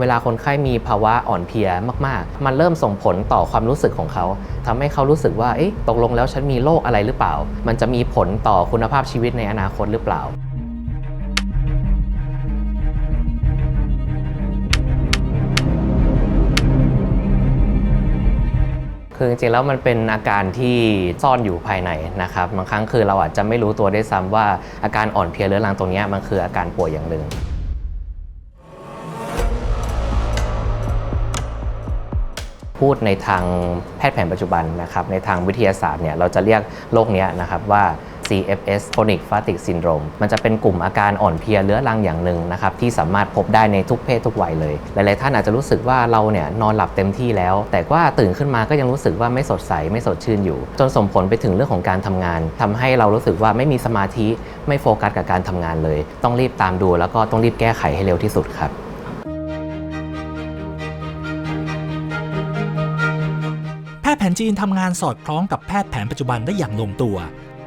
เวลาคนไข้มีภาวะอ่อนเพลียมากๆ มันเริ่มส่งผลต่อความรู้สึกของเขาทำให้เขารู้สึกว่าเอ๊ะตกลงแล้วฉันมีโรคอะไรหรือเปล่า มันจะมีผลต่อคุณภาพชีวิตในอนาคตหรือเปล่าคือจริงๆแล้วมันเป็นอาการที่ซ่อนอยู่ภายในนะครับบางครั้งคือเราอาจจะไม่รู้ตัวได้ซ้ำว่าอาการอ่อนเพลียเรื้อรังตรงนี้มันคืออาการป่วยอย่างหนึ่ง พูดในทางแพทย์แผนปัจจุบันนะครับในทางวิทยาศาสตร์เนี่ยเราจะเรียกโรคเนี้ยนะครับว่า CFS chronic fatigue syndrome มันจะเป็นกลุ่มอาการอ่อนเพลียเรื้อรังอย่างหนึ่งนะครับที่สามารถพบได้ในทุกเพศทุกวัยเลย หลายๆท่านอาจจะรู้สึกว่าเราเนี่ยนอนหลับเต็มที่แล้ว แต่ว่าตื่นขึ้นมาก็ยังรู้สึกว่าไม่สดใสไม่สดชื่นอยู่ จนส่งผลไปถึงเรื่องของการทำงานทำให้เรารู้สึกว่าไม่มีสมาธิไม่โฟกัสกับการทำงานเลย ต้องรีบตามดูแล้วก็ต้องรีบแก้ไขให้เร็วที่สุดครับ ทย์แผนจีนทำงานสอดคล้องกับแพทย์แผนปัจจุบันได้อย่างลงตัว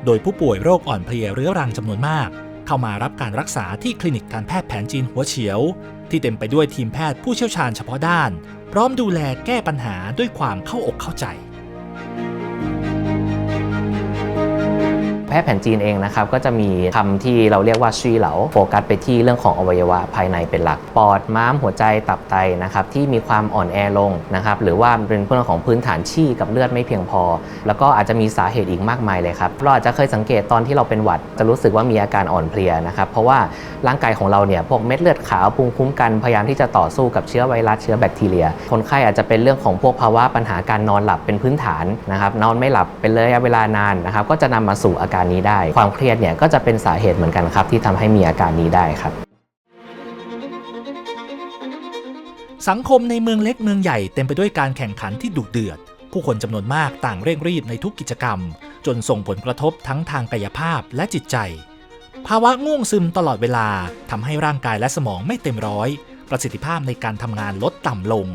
โดยผู้ป่วยโรคอ่อนเพลียเรื้อรังจำนวนมาก เข้ามารับการรักษาที่คลินิกการแพทย์แผนจีนหัวเฉียว ที่เต็มไปด้วยทีมแพทย์ผู้เชี่ยวชาญเฉพาะด้าน พร้อมดูแลแก้ปัญหาด้วยความเข้าอกเข้าใจ พทย์แผนจีนเองนะครับก็จะมีคำที่เราเรียกว่าชีเหลาโฟกัสไปที่เรื่องของอวัยวะภายในเป็นหลัก ปอดม้ามหัวใจตับไตนะครับที่มีความอ่อนแอลงนะครับหรือว่าเป็นเรื่องของพื้นฐานชี่กับเลือดไม่เพียงพอ แล้วก็อาจจะมีสาเหตุอีกมากมายเลยครับเราอาจจะเคยสังเกตตอนที่เราเป็นหวัดจะรู้สึกว่ามีอาการอ่อนเพลียนะครับเพราะว่าร่างกายของเราเนี่ยพวกเม็ดเลือดขาวภูมิคุ้มกันพยายามที่จะต่อสู้กับเชื้อไวรัสเชื้อแบคทีเรีย คนไข้อาจจะเป็นเรื่องของพวกภาวะปัญหาการนอนหลับเป็นพื้นฐานนะครับนอนไม่หลับเป็นระยะเวลานานนะครับก็จะนำมาสู่อาการนี้ได้ ความเครียดเนี่ยก็จะเป็นสาเหตุเหมือนกันครับ ที่ทำให้มีอาการนี้ได้ครับสังคมในเมืองเล็กเมืองใหญ่เต็มไปด้วยการแข่งขันที่ดุเดือด ผู้คนจำนวนมากต่างเร่งรีบในทุกกิจกรรม จนส่งผลกระทบทั้งทางกายภาพและจิตใจ ภาวะง่วงซึมตลอดเวลาทำให้ร่างกายและสมองไม่เต็มร้อย ประสิทธิภาพในการทำงานลดต่ำลง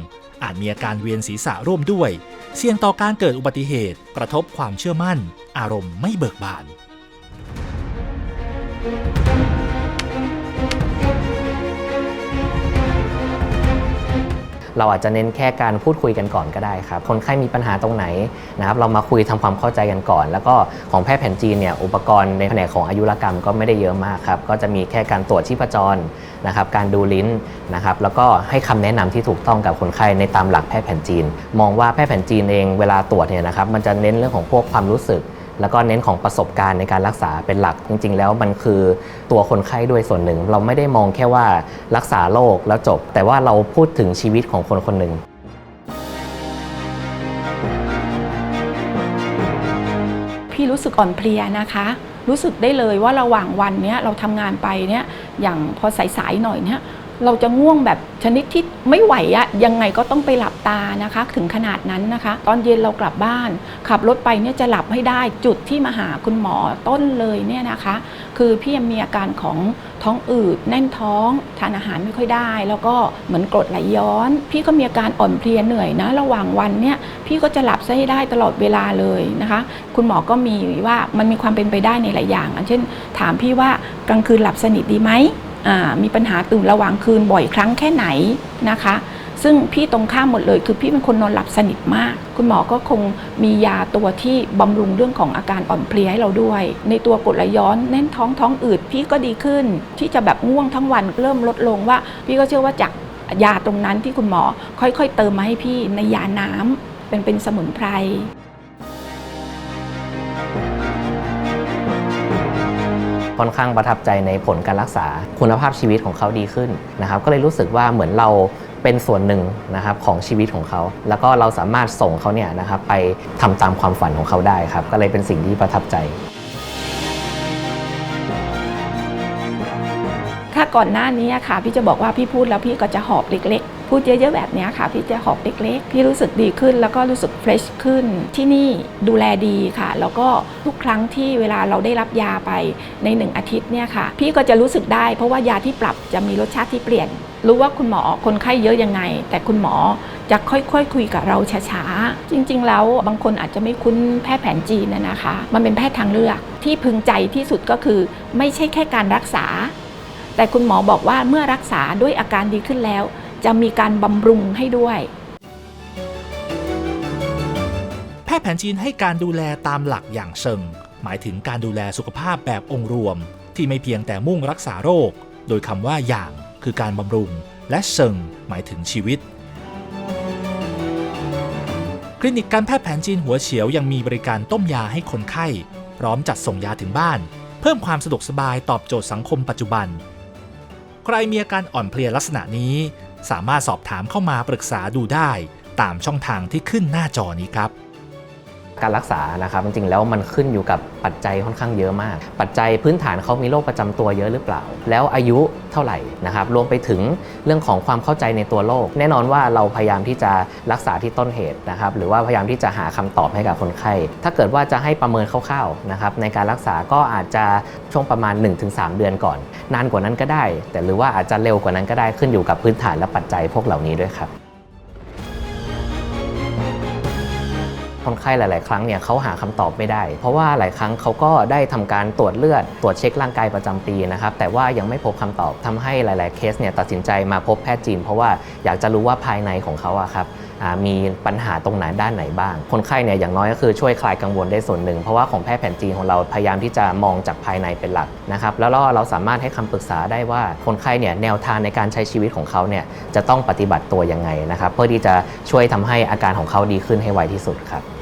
อาจมีอาการเวียนศีรษะร่วมด้วย เสี่ยงต่อการเกิดอุบัติเหตุ กระทบความเชื่อมั่น อารมณ์ไม่เบิกบาน เราอาจจะเน้นแค่การพูดคุยกันก่อนก็ได้ครับ คนไข้มีปัญหาตรงไหนนะครับเรามาคุยทำความเข้าใจกันก่อน แล้วก็ของแพทย์แผนจีนเนี่ยอุปกรณ์ในแผนกของอายุรกรรมก็ไม่ได้เยอะมากครับก็จะมีแค่การตรวจชีพจรนะครับการดูลิ้นนะครับแล้วก็ให้คำแนะนำที่ถูกต้องกับคนไข้ในตามหลักแพทย์แผนจีน มองว่าแพทย์แผนจีนเองเวลาตรวจเนี่ยนะครับมันจะเน้นเรื่องของพวกความรู้สึก แล้วก็เน้นของประสบการณ์ในการรักษาเป็นหลัก จริง ๆ แล้วมันคือตัวคนไข้ด้วยส่วนหนึ่ง เราไม่ได้มองแค่ว่ารักษาโรคแล้วจบ แต่ว่าเราพูดถึงชีวิตของคนคนหนึ่งพี่รู้สึกอ่อนเพลียนะคะ รู้สึกได้เลยว่าระหว่างวันเนี้ยเราทำงานไปเนี่ยอย่างพอสายๆหน่อยเนี่ย เราจะง่วงแบบชนิดที่ไม่ไหวอะยังไงก็ต้องไปหลับตานะคะ ถึงขนาดนั้นนะคะ ตอนเย็นเรากลับบ้าน ขับรถไปเนี่ยจะหลับให้ได้จุดที่มาหาคุณหมอต้นเลยเนี่ยนะคะ คือพี่ยังมีอาการของท้องอืดแน่นท้องทานอาหารไม่ค่อยได้ แล้วก็เหมือนกรดไหลย้อน พี่ก็มีอาการอ่อนเพลียเหนื่อยนะ ระหว่างวันเนี่ยพี่ก็จะหลับซะให้ได้ตลอดเวลาเลยนะคะ คุณหมอก็มีว่ามันมีความเป็นไปได้ในหลายอย่างเช่น ถามพี่ว่ากลางคืนหลับสนิทดีไหม มีปัญหาตื่นระหว่างคืนบ่อยครั้งแค่ไหนนะคะ ซึ่งพี่ตรงข้ามหมดเลย คือพี่เป็นคนนอนหลับสนิทมาก คุณหมอก็คงมียาตัวที่บำรุงเรื่องของอาการอ่อนเพลียให้เราด้วย ในตัวกรดไหลย้อนแน่นท้องท้องอืดพี่ก็ดีขึ้น ที่จะแบบง่วงทั้งวันเริ่มลดลงว่า พี่ก็เชื่อว่าจากยาตรงนั้นที่คุณหมอค่อยๆ เติมมาให้พี่ในยาน้ำเป็นเป็นสมุนไพร ค่อนข้างประทับใจในผลการรักษาคุณภาพชีวิตของเขาดีขึ้นนะครับ ก็เลยรู้สึกว่าเหมือนเราเป็นส่วนหนึ่งนะครับของชีวิตของเขา แล้วก็เราสามารถส่งเขาเนี่ยนะครับไปทำตามความฝันของเขาได้ครับ ก็เลยเป็นสิ่งที่ประทับใจ ถ้าก่อนหน้านี้ค่ะ พี่จะบอกว่าพี่พูดแล้วพี่ก็จะหอบเล็กๆ พูดเยอะๆแบบนี้ค่ะ พี่จะหอบเล็กๆ พี่รู้สึกดีขึ้นแล้วก็รู้สึกเฟรชขึ้น ที่นี่ดูแลดีค่ะ แล้วก็ทุกครั้งที่เวลาเราได้รับยาไปในหนึ่งอาทิตย์เนี่ยค่ะ พี่ก็จะรู้สึกได้ เพราะว่ายาที่ปรับจะมีรสชาติที่เปลี่ยน รู้ว่าคุณหมอคนไข้เยอะยังไง แต่คุณหมอจะค่อยๆคคุยกับเราช้าๆ จริงๆ แล้วบางคนอาจจะไม่คุ้นแพทย์แผนจีนนะคะ มันเป็นแพทย์ทางเลือกที่พึงใจที่สุดก็คือ ไม่ใช่แค่การรักษา แต่คุณหมอบอกว่าเมื่อรักษาด้วยอาการดีขึ้นแล้ว จะมีการบำรุงให้ด้วย แพทย์แผนจีนให้การดูแลตามหลักอย่างเชิง หมายถึงการดูแลสุขภาพแบบองค์รวม ที่ไม่เพียงแต่มุ่งรักษาโรค โดยคำว่าอย่างคือการบำรุง และเชิงหมายถึงชีวิตคลินิกการแพทย์แผนจีนหัวเฉียวยังมีบริการต้มยาให้คนไข้ พร้อมจัดส่งยาถึงบ้าน เพิ่มความสะดวกสบายตอบโจทย์สังคมปัจจุบัน ใครมีอาการอ่อนเพลียลักษณะนี้ สามารถสอบถามเข้ามาปรึกษาดูได้ ตามช่องทางที่ขึ้นหน้าจอนี้ครับ การรักษานะครับจริงๆแล้วมันขึ้นอยู่กับปัจจัยค่อนข้างเยอะมาก ปัจจัยพื้นฐานเขามีโรคประจำตัวเยอะหรือเปล่า แล้วอายุเท่าไหร่นะครับรวมไปถึงเรื่องของความเข้าใจในตัวโรคแน่นอนว่าเราพยายามที่จะรักษาที่ต้นเหตุนะครับหรือว่าพยายามที่จะหาคำตอบให้กับคนไข้ ถ้าเกิดว่าจะให้ประเมินคร่าวๆนะครับในการรักษาก็อาจจะช่วงประมาณ 1-3 เดือนก่อน นานกว่านั้นก็ได้ แต่หรือว่าอาจจะเร็วกว่านั้นก็ได้ขึ้นอยู่กับพื้นฐานและปัจจัยพวกเหล่านี้ด้วยครับ คนไข้หลาย ๆ ครั้งเนี่ยเขาหาคำตอบไม่ได้ เพราะว่าหลายครั้งเขาก็ได้ทำการตรวจเลือด ตรวจเช็คร่างกายประจำปีนะครับ แต่ว่ายังไม่พบคำตอบทำให้หลาย ๆ เคสเนี่ยตัดสินใจมาพบแพทย์จีน เพราะว่าอยากจะรู้ว่าภายในของเขาอะครับมีปัญหาตรงไหนด้านไหนบ้าง คนไข้เนี่ยอย่างน้อยก็คือช่วยคลายกังวลได้ส่วนหนึ่ง เพราะว่าของแพทย์แผนจีนของเราพยายามที่จะมองจากภายในเป็นหลักนะครับ แล้วเราเราสามารถให้คำปรึกษาได้ว่าคนไข้เนี่ยแนวทางในการใช้ชีวิตของเขาเนี่ยจะต้องปฏิบัติตัวยังไงนะครับ เพื่อที่จะช่วยทำให้อาการของเขาดีขึ้นให้ไวที่สุดครับ